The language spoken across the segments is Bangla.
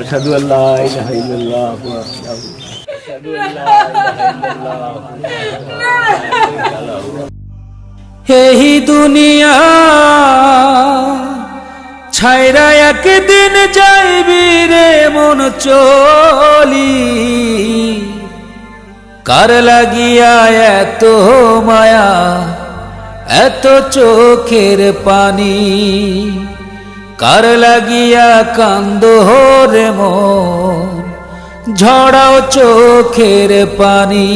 أشهد أن لا إله إلا الله وحده أشهد أن لا إله إلا الله এই দুনিয়া ছাইরা একদিন যাইবি রে মন চলি কার লাগিয়া এত মায়া এত চোখের পানি কার লাগিয়া কান্দ রে মন? ঝড়াও চোখের পানি।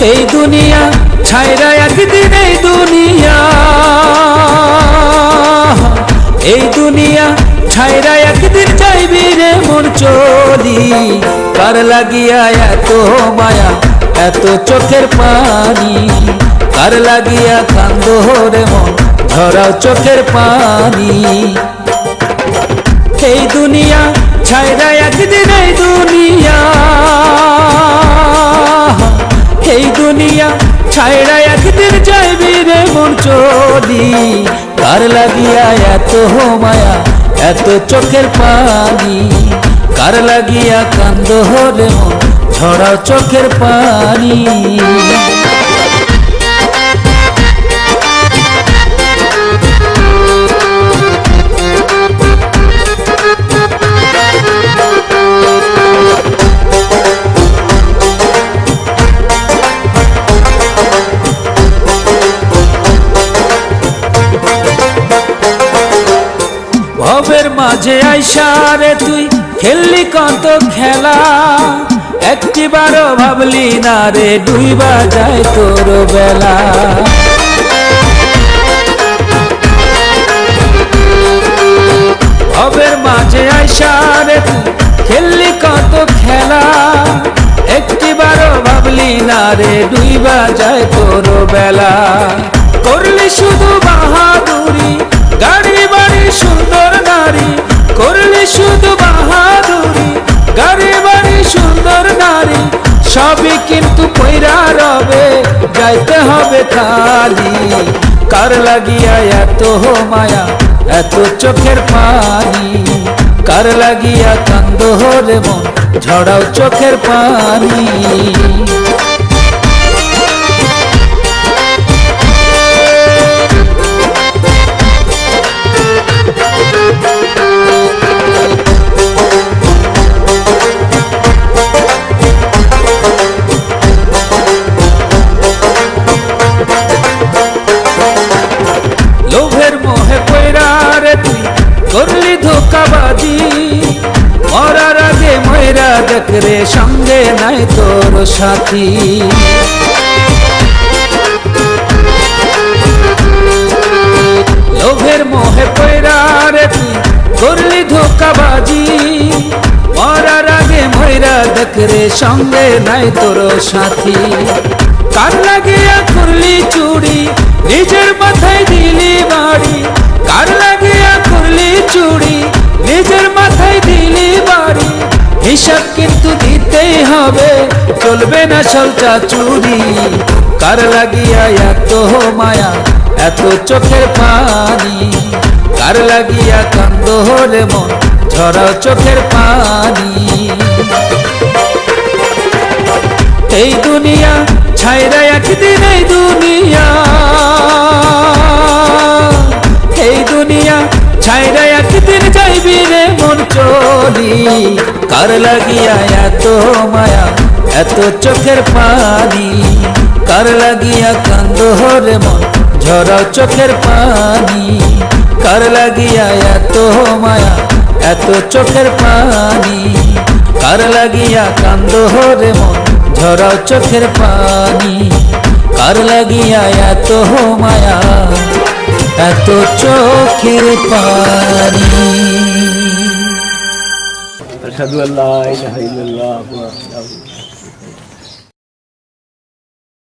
এই দুনিয়া, ছাইরা একদিন এই দুনিয়া। এই দুনিয়া, ছাইরা একদিন যাইবি রে মন চলি। কার লাগিয়া এত মায়া, এত চোখের পানি? কার লাগিয়া কান্দ রে মন, ধরাও চোখের পানি? এই দুনিয়া, ছাইরা একদিন এই দুনিয়া। চলি কার লাগিয়া এত মায়া, এত চোখের পানি? কার লাগিয়া কান্দ রে মন, ছড়াও চোখের পানি? মাঝে আইসারে তুই খেললি কত খেলা? একটিবারও ভাবলি না রে ডুইবা যায় তোর বেলা। ভবের মাঝে আইসারে তুই খেললি কত খেলা? একটিবারও ভাবলি না রে ডুইবা যায় তোর বেলা। করলি শুধু বাহাদুরি সবই কিন্তু পৈরা রবে, যাইতে হবে খালি। কার লাগিয়া এত মায়া, এত চোখের পানি? কার লাগিয়া কান্দ রে মন, ঝড়াও চোখের পানি। সঙ্গে নাই তোর সাথী। লোভের মোহে পয়রা তুই করলি ধোকাবাজি। মরার আগে ময়রা দেখ রে, সঙ্গে নাই তোর সাথী। কার লাগিয়া করলি চুড়ি নিজের মাথায় হবে, চলবে না সলটা চুরি। কার লাগিয়া এত মায়া, এত চোখের পানি? কার লাগিয়া কান্দ রে মন ঝরা চোখের পানি? এই দুনিয়া, ছাইরা একদিন এই দুনিয়া। এই দুনিয়া, ছাইরা একদিন যাইবি রে মন চলি কার লাগিয়া এত মায়া, এত চোখের পানি? কার লাগিয়া কান্দ রে মন, ঝরা চোখের পানি? কার লাগিয়া এত মায়া, এত চোখের পানি? কার লাগিয়া কান্দ রে মন, ঝরা চোখের পানি? কার লাগিয়া এত মায়া, এত চোখের পানি? أشهد أن لا إله إلا الله وحده